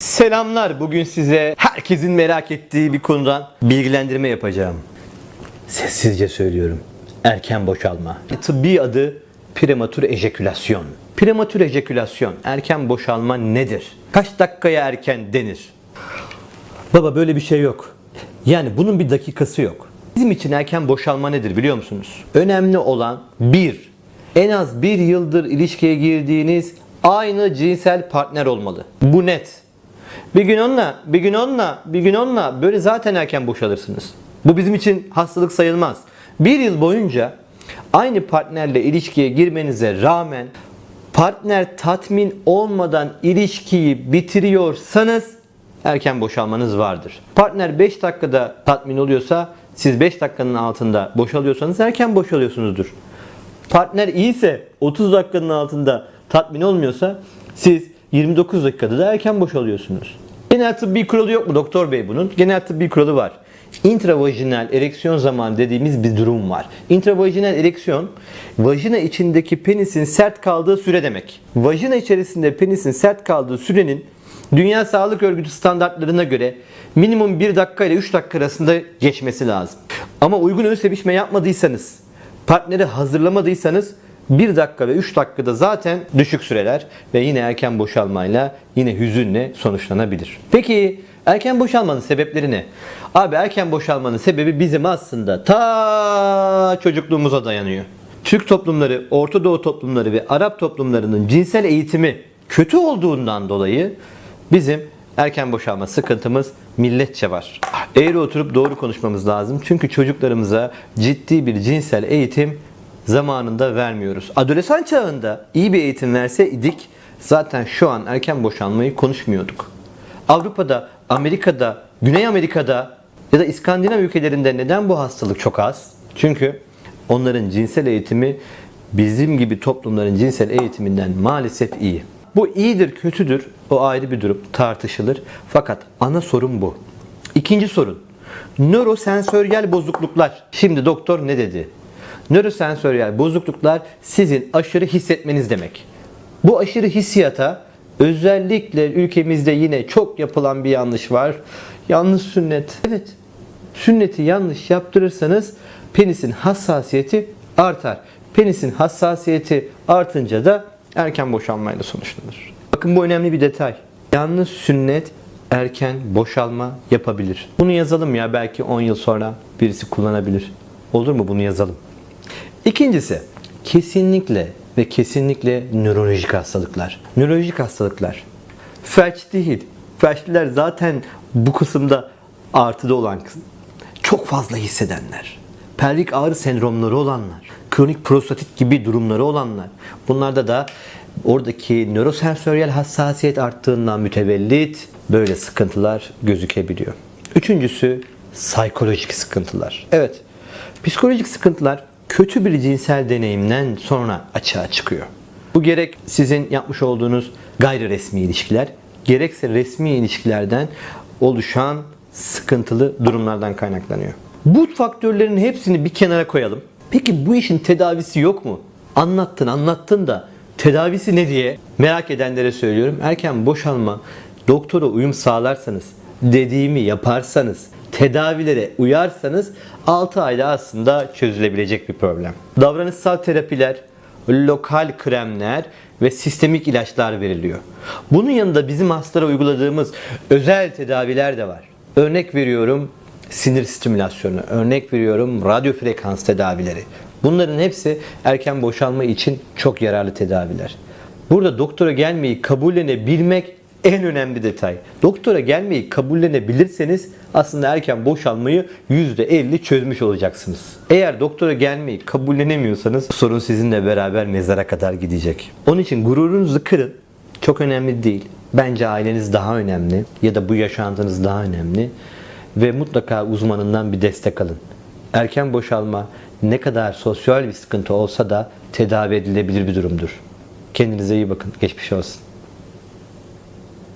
Selamlar. Bugün size herkesin merak ettiği bir konudan bilgilendirme yapacağım. Sessizce söylüyorum. Erken boşalma. Tıbbi adı prematür ejekülasyon. Prematür ejekülasyon, erken boşalma nedir? Kaç dakikaya erken denir? Baba böyle bir şey yok. Yani bunun bir dakikası yok. Bizim için erken boşalma nedir biliyor musunuz? Önemli olan bir, en az bir yıldır ilişkiye girdiğiniz aynı cinsel partner olmalı. Bu net. Bir gün onunla, bir gün onunla, bir gün onunla böyle zaten erken boşalırsınız. Bu bizim için hastalık sayılmaz. Bir yıl boyunca aynı partnerle ilişkiye girmenize rağmen partner tatmin olmadan ilişkiyi bitiriyorsanız erken boşalmanız vardır. Partner 5 dakikada tatmin oluyorsa siz 5 dakikanın altında boşalıyorsanız erken boşalıyorsunuzdur. Partner iyiyse 30 dakikanın altında tatmin olmuyorsa siz 29 dakikada da erken boşalıyorsunuz. Genel tıbbi kuralı yok mu doktor bey bunun? Genel tıbbi kuralı var. Intravajinal ereksiyon zamanı dediğimiz bir durum var. Intravajinal ereksiyon vajina içindeki penisin sert kaldığı süre demek. Vajina içerisinde penisin sert kaldığı sürenin Dünya Sağlık Örgütü standartlarına göre minimum 1 dakika ile 3 dakika arasında geçmesi lazım. Ama uygun ön sevişme yapmadıysanız, partneri hazırlamadıysanız 1 dakika ve 3 dakikada zaten düşük süreler ve yine erken boşalmayla yine hüzünle sonuçlanabilir. Peki erken boşalmanın sebepleri ne? Abi erken boşalmanın sebebi bizim aslında ta çocukluğumuza dayanıyor. Türk toplumları, Orta Doğu toplumları ve Arap toplumlarının cinsel eğitimi kötü olduğundan dolayı bizim erken boşalma sıkıntımız milletçe var. Eğri oturup doğru konuşmamız lazım. Çünkü çocuklarımıza ciddi bir cinsel eğitim zamanında vermiyoruz. Adolesan çağında iyi bir eğitim verseydik zaten şu an erken boşanmayı konuşmuyorduk. Avrupa'da, Amerika'da, Güney Amerika'da ya da İskandinav ülkelerinde neden bu hastalık çok az? Çünkü onların cinsel eğitimi bizim gibi toplumların cinsel eğitiminden maalesef iyi. Bu iyidir, kötüdür. O ayrı bir durum, tartışılır. Fakat ana sorun bu. İkinci sorun. Nörosensöryel bozukluklar. Şimdi doktor ne dedi? Nörosensöryel bozukluklar sizin aşırı hissetmeniz demek. Bu aşırı hissiyata özellikle ülkemizde yine çok yapılan bir yanlış var. Yanlış sünnet. Evet. Sünneti yanlış yaptırırsanız penisin hassasiyeti artar. Penisin hassasiyeti artınca da erken boşalmayla sonuçlanır. Bakın bu önemli bir detay. Yanlış sünnet erken boşalma yapabilir. Bunu yazalım ya belki 10 yıl sonra birisi kullanabilir. Olur mu bunu yazalım. İkincisi kesinlikle ve kesinlikle nörolojik hastalıklar. Nörolojik hastalıklar. Felç değil. Felçliler zaten bu kısımda artıda olan kısım. Çok fazla hissedenler. Pelvik ağrı sendromları olanlar. Kronik prostatit gibi durumları olanlar. Bunlarda da oradaki nörosensöryel hassasiyet arttığından mütevellit böyle sıkıntılar gözükebiliyor. Üçüncüsü psikolojik sıkıntılar. Evet, psikolojik sıkıntılar kötü bir cinsel deneyimden sonra açığa çıkıyor. Bu gerek sizin yapmış olduğunuz gayri resmi ilişkiler, gerekse resmi ilişkilerden oluşan sıkıntılı durumlardan kaynaklanıyor. Bu faktörlerin hepsini bir kenara koyalım. Peki bu işin tedavisi yok mu? Anlattın anlattın da tedavisi ne diye merak edenlere söylüyorum. Erken boşalma doktora uyum sağlarsanız, dediğimi yaparsanız, tedavilere uyarsanız 6 ayda aslında çözülebilecek bir problem. Davranışsal terapiler, lokal kremler ve sistemik ilaçlar veriliyor. Bunun yanında bizim hastalara uyguladığımız özel tedaviler de var. Örnek veriyorum sinir stimülasyonu, örnek veriyorum radyo frekans tedavileri. Bunların hepsi erken boşalma için çok yararlı tedaviler. Burada doktora gelmeyi kabullenebilmek en önemli detay. Doktora gelmeyi kabullenebilirseniz aslında erken boşalmayı %50 çözmüş olacaksınız. Eğer doktora gelmeyi kabullenemiyorsanız sorun sizinle beraber mezara kadar gidecek. Onun için gururunuzu kırın. Çok önemli değil. Bence aileniz daha önemli ya da bu yaşantınız daha önemli ve mutlaka uzmanından bir destek alın. Erken boşalma ne kadar sosyal bir sıkıntı olsa da tedavi edilebilir bir durumdur. Kendinize iyi bakın. Geçmiş olsun.